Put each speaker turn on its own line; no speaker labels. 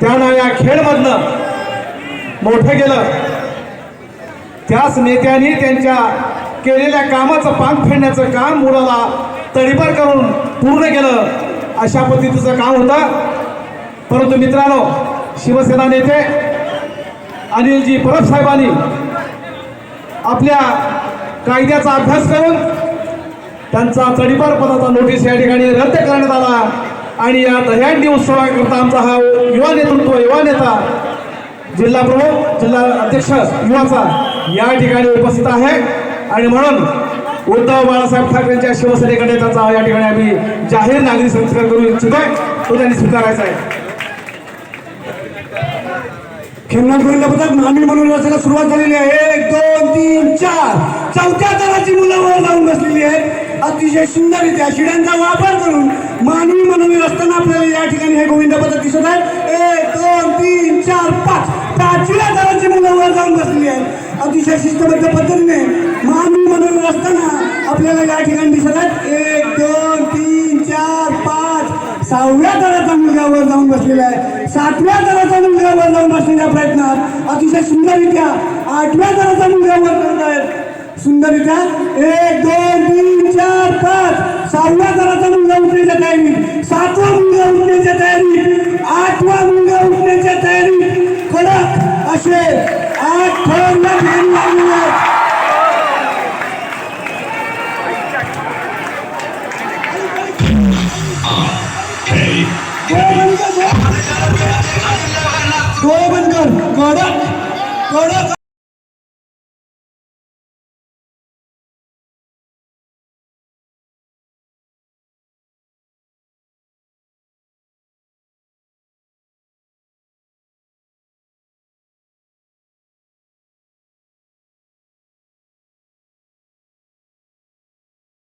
त्यांना या खेळमधनं मोठं गेलं त्याच नेत्यांनी त्यांच्या केलेल्या कामाचं पान फेडण्याचं काम मुलाला तडीपार करून पूर्ण केलं. अशा पद्धतीचं काम होतं. परंतु मित्रांनो शिवसेना नेते अनिलजी परब साहेबांनी आपल्या कायद्याचा अभ्यास करून त्यांचा तडीपार पदाचा नोटीस या ठिकाणी रद्द करण्यात आला. आणि या दह्यांडी उत्सवाकरता आमचा हा युवा नेतृत्व युवा नेता जिल्हा प्रमुख जिल्हा अध्यक्ष युवाचा या ठिकाणी उपस्थित आहे. आणि म्हणून उद्धव बाळासाहेब ठाकरेंच्या शिवसेनेकडे त्याचा या ठिकाणी आम्ही जाहीर नागरिक संस्कार करू इच्छितोय. तो त्यांनी स्वीकारायचा आहे.
खेळणार गोविंद मागणी म्हणून रचना सुरुवात झालेली आहे. एक दोन तीन चार. चौथ्या दराची मुलं वर जाऊन बसलेली आहेत. अतिशय सुंदररित्या शिड्यांचा वापर करून मानवी म्हणून असताना आपल्याला या ठिकाणी हे गोविंद पथक दिसत आहे. एक दोन तीन चार पाच. पाचव्या दराची मुलं वर जाऊन बसली आहेत. अतिशय शिस्तबद्ध पद्धतीने मानवी म्हणून असताना आपल्याला या ठिकाणी दिसत आहेत. एक दोन तीन चार पाच. सहाव्या दराचा मुलगा वर जाऊन बसलेला आहे. सातव्या दराचा मुलगा वर जाऊन बसण्याच्या प्रयत्नात अतिशय सुंदररित्या आठव्या दराचा मुलगा वर करत आहेत सुंदररित्या एक दोन तीन सहाव्या दराचा मुलगा उठण्याच्या तयारी. सातवा मुलगा उठण्याच्या तयारी. आठवा मुलगा उठण्याच्या तयारी. कडक असे आठ ठोर या लागलेले आहेत. डोळे बंद कर. कडक कडक